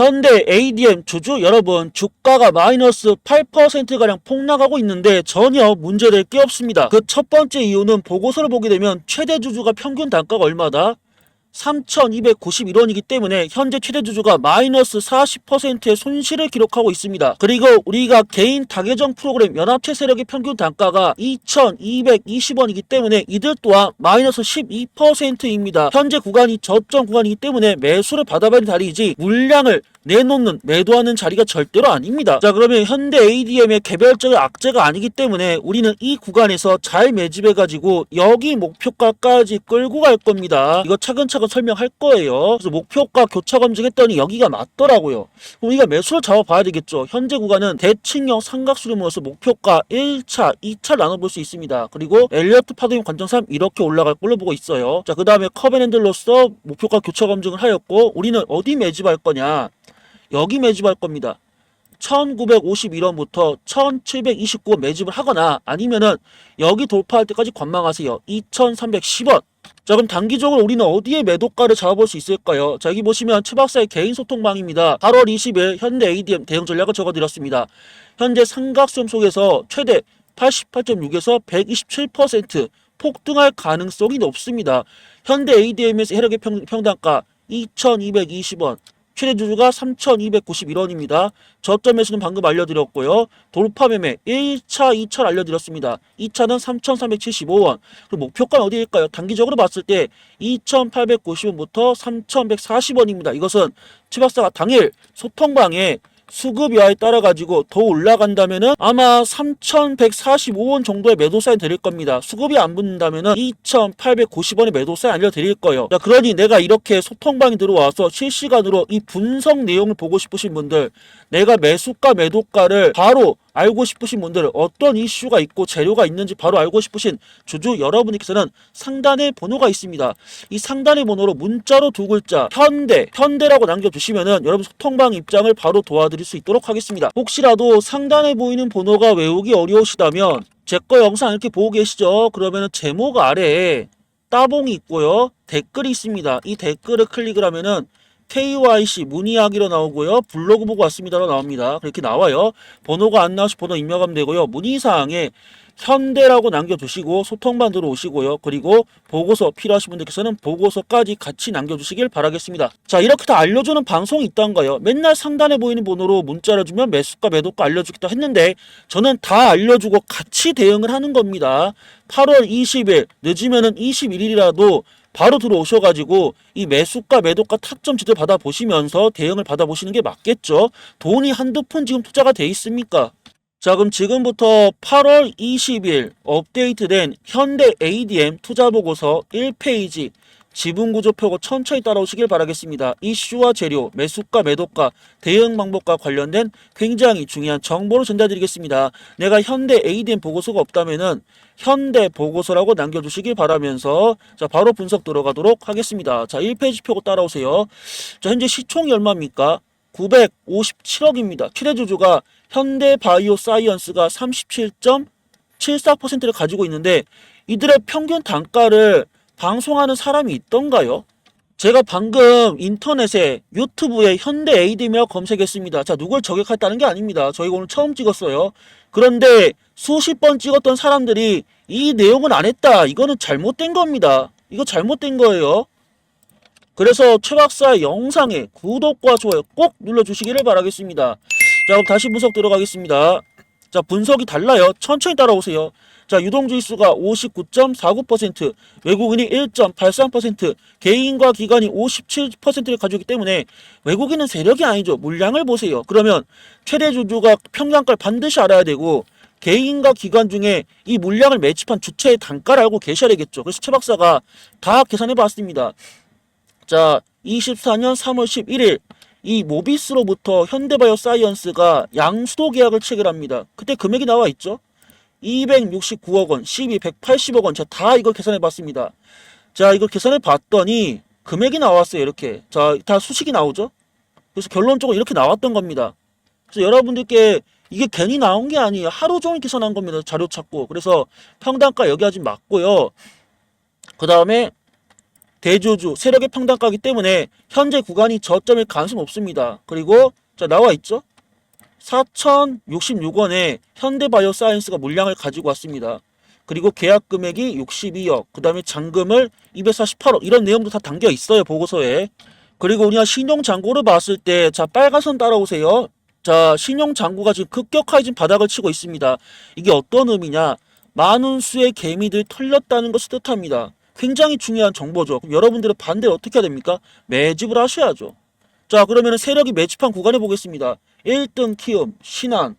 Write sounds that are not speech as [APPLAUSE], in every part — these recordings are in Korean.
현대 ADM 주주 여러분 주가가 마이너스 8%가량 폭락하고 있는데 전혀 문제될 게 없습니다. 그 첫 번째 이유는 보고서를 보게 되면 최대 주주가 평균 단가가 얼마다? 3,291원이기 때문에 현재 최대 주주가 마이너스 40%의 손실을 기록하고 있습니다. 그리고 우리가 개인 다계정 프로그램 연합체 세력의 평균 단가가 2,220원이기 때문에 이들 또한 마이너스 12%입니다. 현재 구간이 저점 구간이기 때문에 매수를 받아봐야 다리지 물량을 내놓는 매도하는 자리가 절대로 아닙니다. 자 그러면 현대 ADM의 개별적인 악재가 아니기 때문에 우리는 이 구간에서 잘 매집해가지고 여기 목표가까지 끌고 갈 겁니다. 이거 차근차근 설명할 거예요. 그래서 목표가 교차 검증했더니 여기가 맞더라고요. 그럼 우리가 매수를 잡아봐야 되겠죠. 현재 구간은 대칭형 삼각수렴으로서 목표가 1차, 2차 나눠볼 수 있습니다. 그리고 엘리어트 파동의 관점상 이렇게 올라갈 걸로 보고 있어요. 자 그 다음에 커벤핸들로서 목표가 교차 검증을 하였고 우리는 어디 매집할 거냐? 여기 매집할 겁니다. 1951원부터 1729원 매집을 하거나 아니면은 여기 돌파할 때까지 관망하세요. 2310원. 자 그럼 단기적으로 우리는 어디에 매도가를 잡아볼 수 있을까요? 자 여기 보시면 최 박사의 개인 소통방입니다. 8월 20일 현대 ADM 대응 전략을 적어드렸습니다. 현재 삼각수렴 속에서 최대 88.6에서 127% 폭등할 가능성이 높습니다. 현대 ADM에서 혜력의 평, 평단가 2220원 최대 주주가 3,291원입니다. 저점에서는 방금 알려드렸고요. 돌파 매매 1차, 2차를 알려드렸습니다. 2차는 3,375원. 그리고 목표가는 어디일까요? 단기적으로 봤을 때 2,890원부터 3,140원입니다. 이것은 최 박사가 당일 소통방에 수급 여하에 따라 가지고 더 올라간다면은 아마 3,145원 정도의 매도 사인 드릴 겁니다. 수급이 안 붙는다면은 2,890원의 매도 사인 알려드릴 거예요. 자, 그러니 내가 이렇게 소통방에 들어와서 실시간으로 이 분석 내용을 보고 싶으신 분들, 내가 매수가 매도가를 바로 알고 싶으신 분들 어떤 이슈가 있고 재료가 있는지 바로 알고 싶으신 주주 여러분께서는 상단에 번호가 있습니다. 이 상단의 번호로 문자로 두 글자 현대 현대라고 남겨주시면은 여러분 소통방 입장을 바로 도와드릴 수 있도록 하겠습니다. 혹시라도 상단에 보이는 번호가 외우기 어려우시다면 제 거 영상 이렇게 보고 계시죠? 그러면은 제목 아래에 따봉이 있고요. 댓글이 있습니다. 이 댓글을 클릭을 하면은 KYC 문의하기로 나오고요. 블로그 보고 왔습니다로 나옵니다. 그렇게 나와요. 번호가 안 나오시 번호 입력하면 되고요. 문의사항에 현대라고 남겨주시고 소통반 들어오시고요. 그리고 보고서 필요하신 분들께서는 보고서까지 같이 남겨주시길 바라겠습니다. 자 이렇게 다 알려주는 방송이 있던가요? 맨날 상단에 보이는 번호로 문자를 주면 매수가 매도가 알려주겠다 했는데 저는 다 알려주고 같이 대응을 하는 겁니다. 8월 20일 늦으면 은 21일이라도 바로 들어오셔가지고 이 매수가 매도가 타점 지도 받아보시면서 대응을 받아보시는 게 맞겠죠. 돈이 한두 푼 지금 투자가 돼 있습니까? 자 그럼 지금부터 8월 20일 업데이트된 현대 ADM 투자 보고서 1페이지 지분 구조 펴고 천천히 따라오시길 바라겠습니다. 이슈와 재료, 매수가, 매도가, 대응 방법과 관련된 굉장히 중요한 정보를 전달드리겠습니다. 내가 현대 ADM 보고서가 없다면은 현대 보고서라고 남겨주시길 바라면서 자 바로 분석 들어가도록 하겠습니다. 자 1페이지 펴고 따라오세요. 자 현재 시총이 얼마입니까? 957억입니다. 최대 주주가 현대바이오 사이언스가 37.74%를 가지고 있는데 이들의 평균 단가를 방송하는 사람이 있던가요? 제가 방금 인터넷에 유튜브에 현대 ADM이라고 검색했습니다. 자, 누굴 저격했다는 게 아닙니다. 저희가 오늘 처음 찍었어요. 그런데 수십 번 찍었던 사람들이 이 내용은 안 했다. 이거는 잘못된 겁니다. 이거 잘못된 거예요. 그래서 최 박사 영상에 구독과 좋아요 꼭 눌러주시기를 바라겠습니다. 자, 그럼 다시 분석 들어가겠습니다. 자, 분석이 달라요. 천천히 따라오세요. 자, 유동주의수가 59.49%, 외국인이 1.83%, 개인과 기관이 57%를 가지고 있기 때문에 외국인은 세력이 아니죠. 물량을 보세요. 그러면 최대 주주가 평량가를 반드시 알아야 되고 개인과 기관 중에 이 물량을 매집한 주체의 단가를 알고 계셔야 되겠죠. 그래서 최 박사가 다 계산해 봤습니다. 자, 24년 3월 11일 이 모비스로부터 현대바이오 사이언스가 양수도 계약을 체결합니다. 그때 금액이 나와 있죠. 269억 원, 12, 180억 원. 제가 다 이걸 계산해 봤습니다. 자, 이걸 계산해 봤더니 금액이 나왔어요. 이렇게. 자, 다 수식이 나오죠. 그래서 결론적으로 이렇게 나왔던 겁니다. 그래서 여러분들께 이게 괜히 나온 게 아니에요. 하루 종일 계산한 겁니다. 자료 찾고. 그래서 평단가 여기 하지 맞고요. 그 다음에 대조주 세력의 평단가기 때문에 현재 구간이 저점일 가능성이 높습니다. 그리고 자 나와 있죠. 4,066원에 현대바이오사이언스가 물량을 가지고 왔습니다. 그리고 계약 금액이 62억, 그 다음에 잔금을 248억 이런 내용도 다 담겨 있어요 보고서에. 그리고 우리가 신용 잔고를 봤을 때, 자 빨간 선 따라오세요. 자 신용 잔고가 지금 급격하게 바닥을 치고 있습니다. 이게 어떤 의미냐? 많은 수의 개미들이 털렸다는 것을 뜻합니다. 굉장히 중요한 정보죠. 그럼 여러분들은 반대로 어떻게 해야 됩니까? 매집을 하셔야죠. 자 그러면 세력이 매집한 구간을 보겠습니다. 1등 키움, 신한,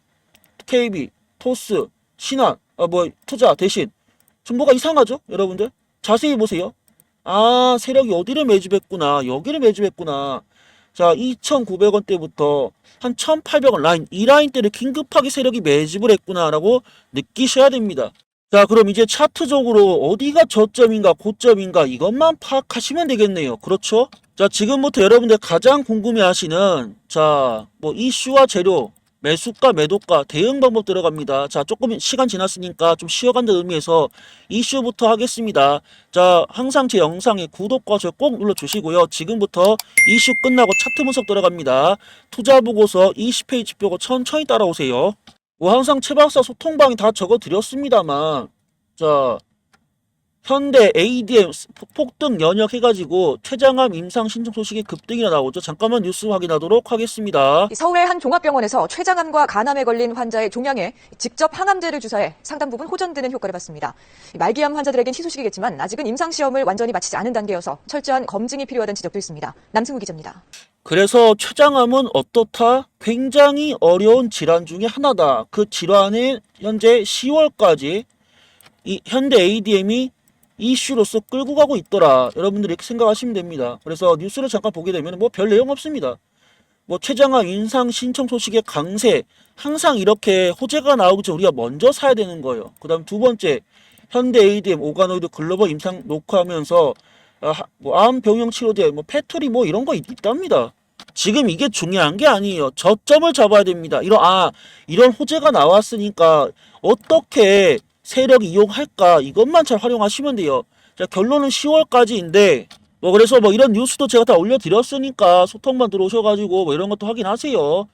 KB, 토스, 신한, 아, 뭐 투자 대신 좀 뭐가 이상하죠, 여러분들? 자세히 보세요. 아 세력이 어디를 매집했구나, 여기를 매집했구나. 자 2,900원대부터 한 1,800원 라인 이 라인대를 긴급하게 세력이 매집을 했구나라고 느끼셔야 됩니다. 자 그럼 이제 차트적으로 어디가 저점인가 고점인가 이것만 파악하시면 되겠네요. 그렇죠? 자 지금부터 여러분들 가장 궁금해 하시는 자 뭐 이슈와 재료 매수가 매도가 대응 방법 들어갑니다. 자 조금 시간 지났으니까 좀 쉬어간다는 의미에서 이슈부터 하겠습니다. 자 항상 제 영상에 구독과 좋아요 꼭 눌러주시고요. 지금부터 이슈 끝나고 차트 분석 들어갑니다. 투자 보고서 20페이지 펴고 천천히 따라오세요. 뭐 항상 최박사 소통방에 다 적어 드렸습니다만 자 현대 ADM 폭등 연역 해가지고 최장암 임상 신청 소식이 급등이나 나오죠. 잠깐만 뉴스 확인하도록 하겠습니다. 이 서울의 한 종합병원에서 췌장암과 간암에 걸린 환자의 종양에 직접 항암제를 주사해 상당 부분 호전되는 효과를 봤습니다. 이 말기암 환자들에겐 희소식이겠지만 아직은 임상 시험을 완전히 마치지 않은 단계여서 철저한 검증이 필요하다는 지적도 있습니다. 남승우 기자입니다. 그래서 췌장암은 어떻다? 굉장히 어려운 질환 중에 하나다. 그 질환은 현재 10월까지 이 현대 ADM이 이슈로서 끌고 가고 있더라. 여러분들이 이렇게 생각하시면 됩니다. 그래서 뉴스를 잠깐 보게 되면 뭐 별 내용 없습니다. 뭐 최장암 인상 신청 소식의 강세 항상 이렇게 호재가 나오기 전 우리가 먼저 사야 되는 거예요. 그다음 두 번째 현대 ADM 오가노이드 글로벌 임상 녹화하면서 아, 하- 뭐암 병용 치료제 뭐 패토리 뭐 이런 거 있, 있답니다. 지금 이게 중요한 게 아니에요. 저점을 잡아야 됩니다. 이런 아 이런 호재가 나왔으니까 어떻게 세력이 이용할까 이것만 잘 활용하시면 돼요. 자 결론은 10월까지인데 뭐 그래서 뭐 이런 뉴스도 제가 다 올려드렸으니까 소통만 들어오셔가지고 뭐 이런 것도 확인하세요.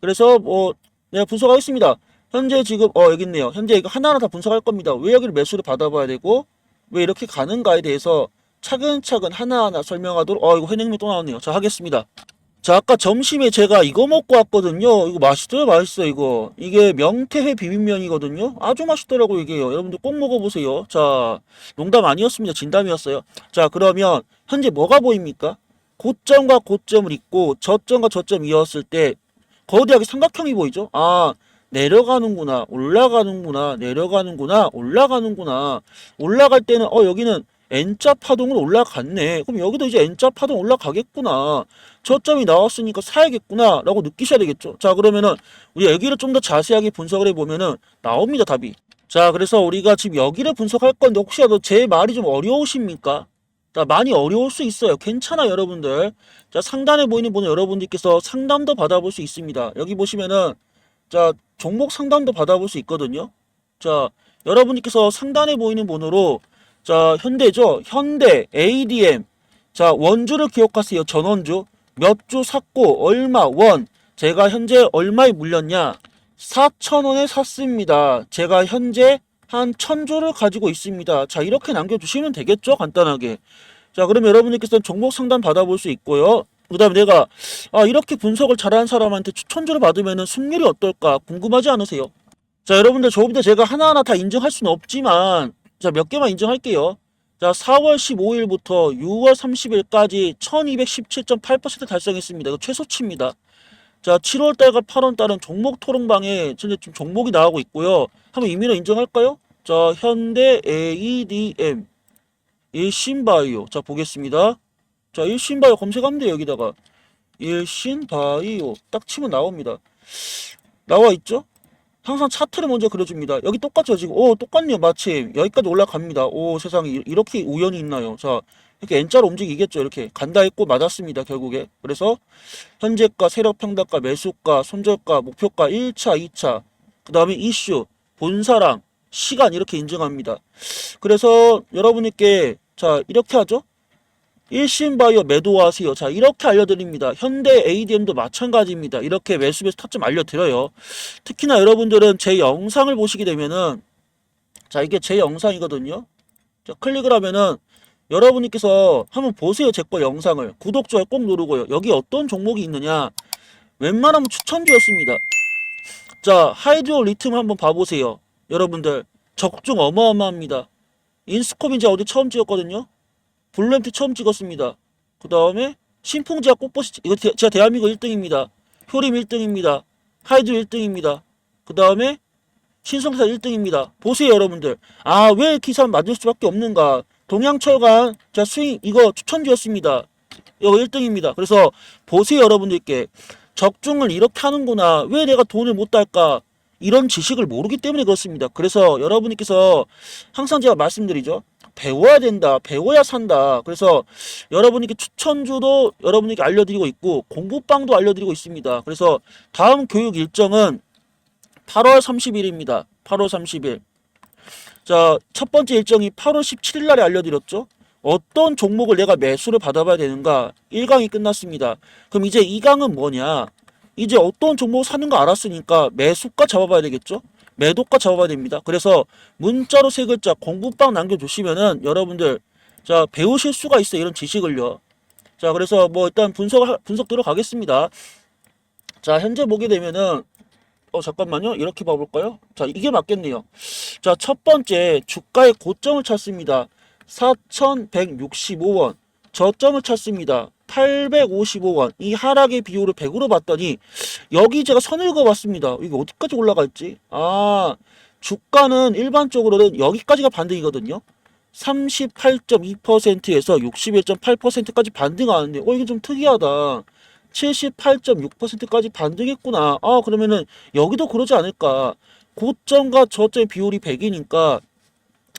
그래서 뭐 내가 분석하겠습니다. 현재 지금 어 여기 있네요. 현재 이거 하나하나 다 분석할 겁니다. 왜 여기를 매수를 받아봐야 되고 왜 이렇게 가는가에 대해서 차근차근 하나하나 설명하도록 어 이거 회냉면 또 나왔네요. 자 하겠습니다. 자 아까 점심에 제가 이거 먹고 왔거든요. 이거 맛있어요, 맛있어 이거. 이게 명태회 비빔면이거든요. 아주 맛있더라고 이게요. 여러분들 꼭 먹어보세요. 자 농담 아니었습니다. 진담이었어요. 자 그러면 현재 뭐가 보입니까? 고점과 고점을 잇고 저점과 저점 이었을 때 거대하게 삼각형이 보이죠? 아 내려가는구나 올라가는구나 내려가는구나 올라가는구나 올라갈 때는 어 여기는 N자 파동은 올라갔네. 그럼 여기도 이제 N자 파동 올라가겠구나. 저점이 나왔으니까 사야겠구나 라고 느끼셔야 되겠죠. 자 그러면은 우리 여기를 좀 더 자세하게 분석을 해보면은 나옵니다 답이. 자 그래서 우리가 지금 여기를 분석할 건데 혹시라도 제 말이 좀 어려우십니까? 자 많이 어려울 수 있어요. 괜찮아 여러분들. 자 상단에 보이는 분은 여러분들께서 상담도 받아볼 수 있습니다. 여기 보시면은 자 종목 상담도 받아볼 수 있거든요. 자 여러분께서 상단에 보이는 번호로 자 현대죠? 현대 ADM 자 원주를 기억하세요. 전원주 몇 주 샀고 얼마 원. 제가 현재 얼마에 물렸냐? 4천원에 샀습니다. 제가 현재 한 천조를 가지고 있습니다. 자 이렇게 남겨주시면 되겠죠? 간단하게. 자 그럼 여러분들께서는 종목 상담 받아볼 수 있고요. 그 다음에 내가 아 이렇게 분석을 잘하는 사람한테 추천주를 받으면 승률이 어떨까 궁금하지 않으세요? 자 여러분들 조금더 제가 하나하나 다 인정할 수는 없지만 자 몇 개만 인정할게요. 자 4월 15일부터 6월 30일까지 1217.8% 달성했습니다. 이거 최소치입니다. 자 7월 달과 8월 달은 종목 토론방에 현재 좀 종목이 나오고 있고요. 한번 이민호 인정할까요? 자 현대 ADM 일신바이오 자 보겠습니다. 자 일신바이오 검색하면 돼요 여기다가 일신바이오 딱 치면 나옵니다. 나와 있죠? 항상 차트를 먼저 그려줍니다. 여기 똑같죠 지금? 오 똑같네요 마침 여기까지 올라갑니다. 오 세상에 이- 이렇게 우연이 있나요? 자 이렇게 N자로 움직이겠죠 이렇게 간다 했고 맞았습니다 결국에 그래서 현재가 세력 평단가 매수가 손절가 목표가 1차 2차 그 다음에 이슈 본사랑 시간 이렇게 인정합니다. 그래서 여러분께 자 이렇게 하죠. 일신바이오 매도하세요. 자, 이렇게 알려드립니다. 현대 ADM도 마찬가지입니다. 이렇게 매수 매수 타점 알려드려요. 특히나 여러분들은 제 영상을 보시게 되면은, 자, 이게 제 영상이거든요. 자, 클릭을 하면은, 여러분께서 한번 보세요. 제 거 영상을. 구독, 좋아요 꼭 누르고요. 여기 어떤 종목이 있느냐. 웬만하면 추천드렸습니다. 자, 하이드로 리튬 한번 봐보세요. 여러분들, 적중 어마어마합니다. 인스컵 이제 어디 처음 찍었거든요. 블루엠트 처음 찍었습니다. 그 다음에 신풍지와 꽃보시 이거 대- 제가 대한민국 1등입니다. 효림 1등입니다. 하이드 1등입니다. 그 다음에 신성사 1등입니다. 보세요 여러분들. 아 왜 기사 맞을 수밖에 없는가. 동양철강 자 스윙 이거 추천드렸습니다. 이거 1등입니다. 그래서 보세요 여러분들께 적중을 이렇게 하는구나. 왜 내가 돈을 못 달까. 이런 지식을 모르기 때문에 그렇습니다. 그래서 여러분께서 항상 제가 말씀드리죠. 배워야 된다. 배워야 산다. 그래서 여러분에게 추천주도 여러분에게 알려드리고 있고 공부방도 알려드리고 있습니다. 그래서 다음 교육 일정은 8월 30일입니다. 8월 30일. 자, 첫 번째 일정이 8월 17일 날에 알려드렸죠. 어떤 종목을 내가 매수를 받아봐야 되는가? 1강이 끝났습니다. 그럼 이제 2강은 뭐냐? 이제 어떤 종목 사는 거 알았으니까 매수가 잡아봐야 되겠죠? 매도가 잡아봐야 됩니다. 그래서 문자로 세 글자 공부방 남겨주시면은 여러분들 자 배우실 수가 있어요. 이런 지식을요. 자 그래서 뭐 일단 분석 분석 들어가겠습니다. 자 현재 보게 되면은 어 잠깐만요. 이렇게 봐볼까요? 자 이게 맞겠네요. 자 첫 번째 주가의 고점을 찾습니다. 4,165원 저점을 찾습니다. 855원 이 하락의 비율을 100으로 봤더니 여기 제가 선을 그어봤습니다. 이게 어디까지 올라갈지 아 주가는 일반적으로는 여기까지가 반등이거든요. 38.2%에서 61.8%까지 반등하는데 어 이게 좀 특이하다. 78.6%까지 반등했구나. 아 그러면은 여기도 그러지 않을까. 고점과 저점의 비율이 100이니까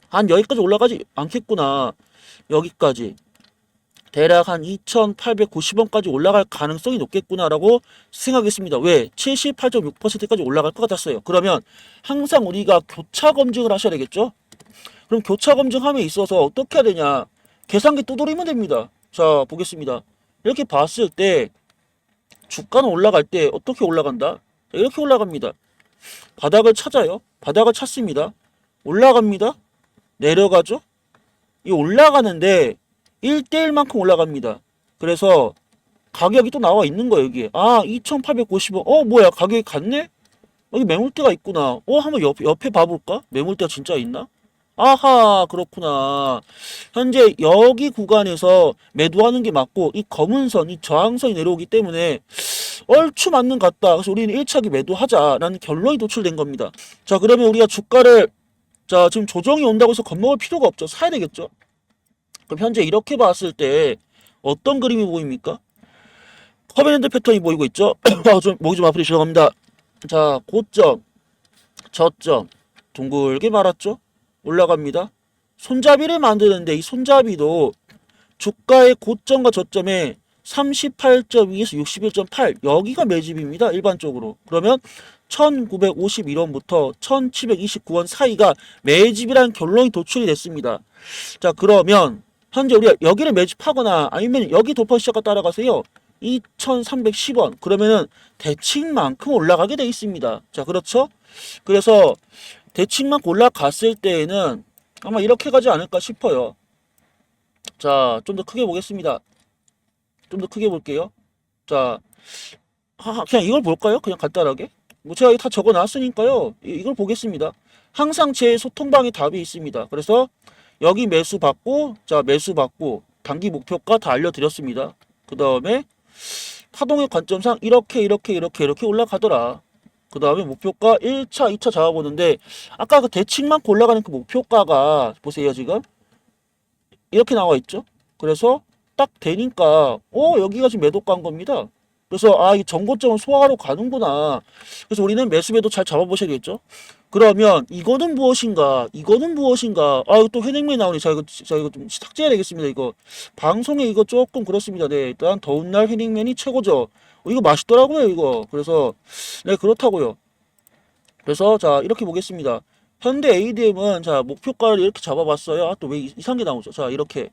한 여기까지 올라가지 않겠구나. 여기까지. 대략 한 2,890원까지 올라갈 가능성이 높겠구나라고 생각했습니다. 왜? 78.6%까지 올라갈 것 같았어요. 그러면 항상 우리가 교차 검증을 하셔야 되겠죠? 그럼 교차 검증함에 있어서 어떻게 해야 되냐? 계산기 두드리면 됩니다. 자, 보겠습니다. 이렇게 봤을 때 주가는 올라갈 때 어떻게 올라간다? 자, 이렇게 올라갑니다. 바닥을 찾아요. 바닥을 찾습니다. 올라갑니다. 내려가죠? 이 올라가는데 1대1만큼 올라갑니다. 그래서 가격이 또 나와 있는 거예요, 여기에. 아, 2,890원. 어, 뭐야, 가격이 같네? 여기 매물대가 있구나. 어, 한번 옆, 옆에 봐볼까? 매물대가 진짜 있나? 아하, 그렇구나. 현재 여기 구간에서 매도하는 게 맞고, 이 검은 선, 이 저항선이 내려오기 때문에 얼추 맞는 것 같다. 그래서 우리는 1차기 매도하자라는 결론이 도출된 겁니다. 자, 그러면 우리가 주가를, 자, 지금 조정이 온다고 해서 겁먹을 필요가 없죠. 사야 되겠죠? 그럼 현재 이렇게 봤을 때 어떤 그림이 보입니까? 커버랜드 패턴이 보이고 있죠? [CLEARS THROAT] 아, 좀 목이 좀 아프리 죄송합니다. 자, 고점, 저점, 둥글게 말았죠? 올라갑니다. 손잡이를 만드는데 이 손잡이도 주가의 고점과 저점에 38.2에서 61.8 여기가 매집입니다. 일반적으로. 그러면 1951원부터 1729원 사이가 매집이라는 결론이 도출이 됐습니다. 자, 그러면 현재 우리가 여기를 매집하거나 아니면 여기 돌파 시작과 따라가세요. 2,310원. 그러면은 대칭만큼 올라가게 돼 있습니다. 자, 그렇죠? 그래서 대칭만큼 올라갔을 때에는 아마 이렇게 가지 않을까 싶어요. 자, 좀 더 크게 보겠습니다. 좀 더 크게 볼게요. 자, 아, 그냥 이걸 볼까요? 그냥 간단하게. 뭐 제가 다 적어 놨으니까요. 이- 이걸 보겠습니다. 항상 제 소통방에 답이 있습니다. 그래서 여기 매수 받고, 자, 매수 받고, 단기 목표가 다 알려드렸습니다. 그 다음에 파동의 관점상 이렇게, 이렇게, 이렇게, 이렇게 올라가더라. 그 다음에 목표가 1차, 2차 잡아보는데, 아까 그 대칭만 올라가는 그 목표가가, 보세요, 지금. 이렇게 나와 있죠? 그래서 딱 되니까, 어, 여기가 지금 매도가인 겁니다. 그래서, 아, 이 정고점을 소화하러 가는구나. 그래서 우리는 매수 매도 잘 잡아보셔야겠죠? 그러면 이거는 무엇인가? 이거는 무엇인가? 아, 또 회냉면이 나오네. 자, 이거, 자, 이거 좀 삭제해야 되겠습니다. 이거. 방송에 이거 조금 그렇습니다. 네. 일단 더운 날 회냉면이 최고죠. 어, 이거 맛있더라고요, 이거. 그래서, 네, 그렇다고요. 그래서, 자, 이렇게 보겠습니다. 현대 ADM은, 자, 목표가를 이렇게 잡아봤어요. 아, 또 왜 이상한 게 나오죠? 자, 이렇게.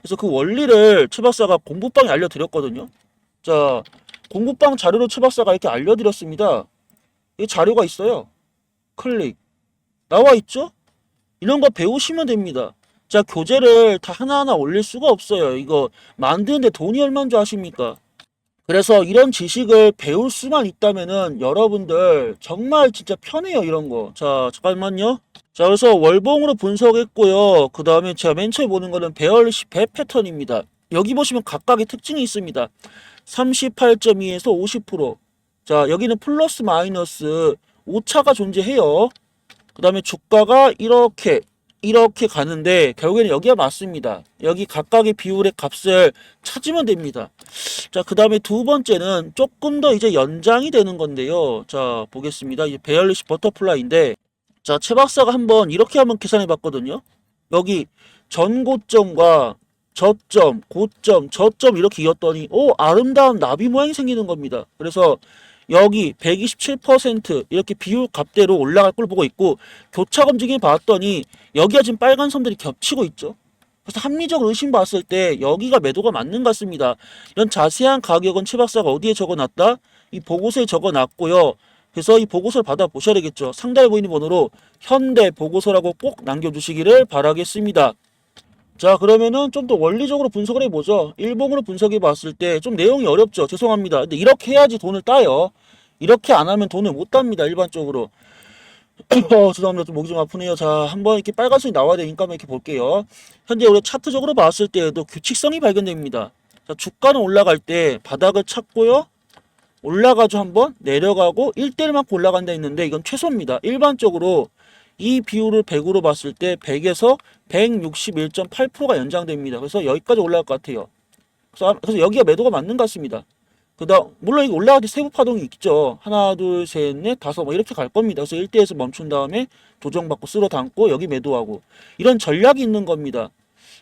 그래서 그 원리를 최 박사가 공부방에 알려드렸거든요. 자, 공부방 자료로 최 박사가 이렇게 알려드렸습니다. 이 자료가 있어요. 클릭. 나와 있죠? 이런 거 배우시면 됩니다. 자, 교재를 다 하나하나 올릴 수가 없어요. 이거 만드는데 돈이 얼마인 줄 아십니까? 그래서 이런 지식을 배울 수만 있다면은 여러분들 정말 진짜 편해요, 이런 거. 자, 잠깐만요. 자, 그래서 월봉으로 분석했고요. 그 다음에 제가 맨 처음에 보는 거는 베얼리시 배 패턴입니다. 여기 보시면 각각의 특징이 있습니다. 38.2에서 50%. 자, 여기는 플러스 마이너스 오차가 존재해요. 그 다음에 주가가 이렇게 이렇게 가는데 결국에는 여기가 맞습니다. 여기 각각의 비율의 값을 찾으면 됩니다. 자, 그 다음에 두 번째는 조금 더 이제 연장이 되는 건데요. 자, 보겠습니다. 이제 베얼리시 버터플라이인데, 자, 최 박사가 한번 이렇게 한번 계산해 봤거든요. 여기 전고점과 저점, 고점, 저점 이렇게 이었더니, 오, 아름다운 나비 모양이 생기는 겁니다. 그래서 여기 127% 이렇게 비율 값대로 올라갈 걸 보고 있고, 교차 검증해 봤더니, 여기가 지금 빨간 선들이 겹치고 있죠. 그래서 합리적으로 의심 봤을 때 여기가 매도가 맞는 것 같습니다. 이런 자세한 가격은 최 박사가 어디에 적어놨다? 이 보고서에 적어놨고요. 그래서 이 보고서를 받아보셔야 되겠죠. 상단에 보이는 번호로 현대 보고서라고 꼭 남겨주시기를 바라겠습니다. 자 그러면은 좀 더 원리적으로 분석을 해보죠. 일봉으로 분석해 봤을 때 좀 내용이 어렵죠. 죄송합니다. 근데 이렇게 해야지 돈을 따요. 이렇게 안 하면 돈을 못 땁니다. 일반적으로. [CLEARS THROAT] 어, 죄송합니다. 좀 목이 좀 아프네요. 자, 한번 이렇게 빨간색이 나와야 되니까 한번 이렇게 볼게요. 현재 우리 차트적으로 봤을 때에도 규칙성이 발견됩니다. 자, 주가는 올라갈 때 바닥을 찾고요. 올라가죠 한번 내려가고 1대1만큼 올라간다 했는데 이건 최소입니다. 일반적으로 이 비율을 100으로 봤을 때 100에서 161.8%가 연장됩니다. 그래서 여기까지 올라갈 것 같아요. 그래서, 그래서 여기가 매도가 맞는 것 같습니다. 그다음 물론 이거 올라갈 때 세부 파동이 있죠. 하나, 둘, 셋, 넷, 다섯 뭐 이렇게 갈 겁니다. 그래서 1대에서 멈춘 다음에 조정받고 쓸어 담고 여기 매도하고 이런 전략이 있는 겁니다.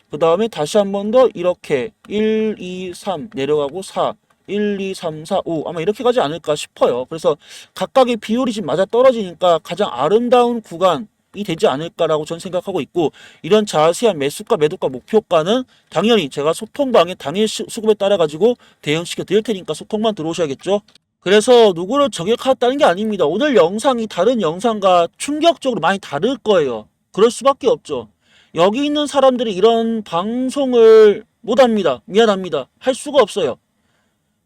그 다음에 다시 한 번 더 이렇게 1, 2, 3 내려가고 4 1, 2, 3, 4, 5 아마 이렇게 가지 않을까 싶어요. 그래서 각각의 비율이 지금 맞아 떨어지니까 가장 아름다운 구간이 되지 않을까라고 전 생각하고 있고 이런 자세한 매수가 매도가 목표가는 당연히 제가 소통방에 당일 시- 수급에 따라 가지고 대응시켜 드릴 테니까 소통만 들어오셔야겠죠. 그래서 누구를 저격하겠다는 게 아닙니다. 오늘 영상이 다른 영상과 충격적으로 많이 다를 거예요. 그럴 수밖에 없죠. 여기 있는 사람들이 이런 방송을 못합니다. 미안합니다. 할 수가 없어요.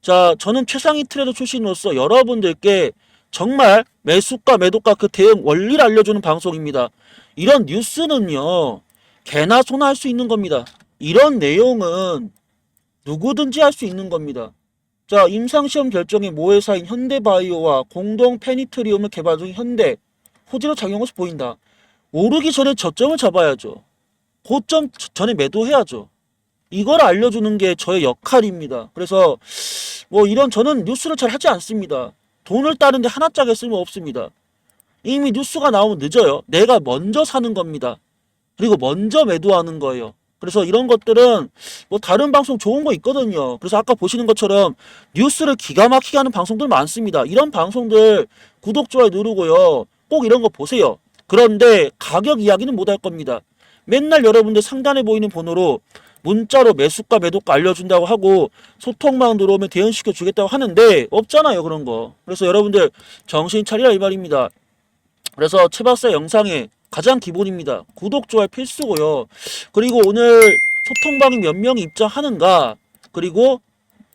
자, 저는 최상위 트레이더 출신으로서 여러분들께 정말 매수가 매도가 그 대응 원리를 알려주는 방송입니다. 이런 뉴스는요, 개나 소나 할 수 있는 겁니다. 이런 내용은 누구든지 할 수 있는 겁니다. 자, 임상시험 결정의 모회사인 현대바이오와 공동 페니트리움을 개발 중인 현대, 호재로 것이 보인다. 오르기 전에 저점을 잡아야죠. 고점 전에 매도해야죠. 이걸 알려주는 게 저의 역할입니다. 그래서 뭐 이런 저는 뉴스를 잘 하지 않습니다. 돈을 따는데 하나짜리 쓸모 없습니다. 이미 뉴스가 나오면 늦어요. 내가 먼저 사는 겁니다. 그리고 먼저 매도하는 거예요. 그래서 이런 것들은 뭐 다른 방송 좋은 거 있거든요. 그래서 아까 보시는 것처럼 뉴스를 기가 막히게 하는 방송들 많습니다. 이런 방송들 구독, 좋아요 누르고요. 꼭 이런 거 보세요. 그런데 가격 이야기는 못 할 겁니다. 맨날 여러분들 상단에 보이는 번호로 문자로 매수가 매도가 알려준다고 하고 소통망 들어오면 대응시켜 주겠다고 하는데 없잖아요 그런 거. 그래서 여러분들 정신 차리라 이 말입니다. 그래서 최 박사 영상의 가장 기본입니다. 구독 좋아요 필수고요. 그리고 오늘 소통방이 몇 명이 입장하는가 그리고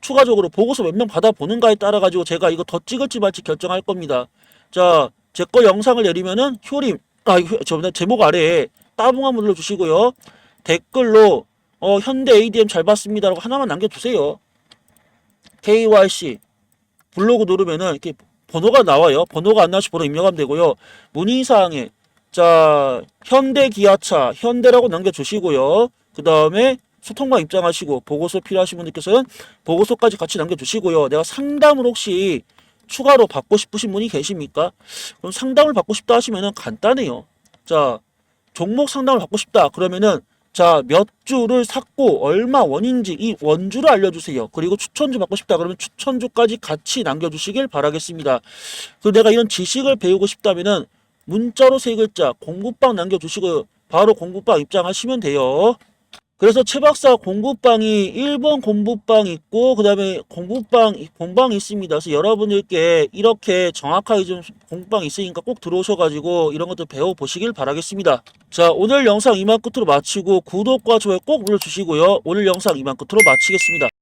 추가적으로 보고서 몇 명 받아보는가에 따라 가지고 제가 이거 더 찍을지 말지 결정할 겁니다. 자 제 거 영상을 내리면은 효림 아 이거 저 제목 아래에 따봉 한번 눌러주시고요. 댓글로 어, 현대 ADM 잘 봤습니다라고 하나만 남겨주세요. KYC 블로그 누르면은 이렇게 번호가 나와요. 번호가 안 나오시 번호 입력하면 되고요. 문의사항에 자 현대 기아차 현대라고 남겨주시고요. 그 다음에 소통방 입장하시고 보고서 필요하신 분들께서는 보고서까지 같이 남겨주시고요. 내가 상담을 혹시 추가로 받고 싶으신 분이 계십니까? 그럼 상담을 받고 싶다 하시면은 간단해요. 자 종목 상담을 받고 싶다 그러면은 자, 몇 주를 샀고 얼마 원인지 이 원주를 알려주세요. 그리고 추천주 받고 싶다 그러면 추천주까지 같이 남겨주시길 바라겠습니다. 그 내가 이런 지식을 배우고 싶다면은 문자로 세 글자 공부방 남겨주시고 바로 공부방 입장하시면 돼요. 그래서 최 박사 공부방이 1번 공부방 있고 그 다음에 공부방 본방이 있습니다. 그래서 여러분들께 이렇게 정확하게 좀 공부방 있으니까 꼭 들어오셔가지고 이런 것들 배워 보시길 바라겠습니다. 자 오늘 영상 이만 끝으로 마치고 구독과 좋아요 꼭 눌러주시고요. 오늘 영상 이만 끝으로 마치겠습니다.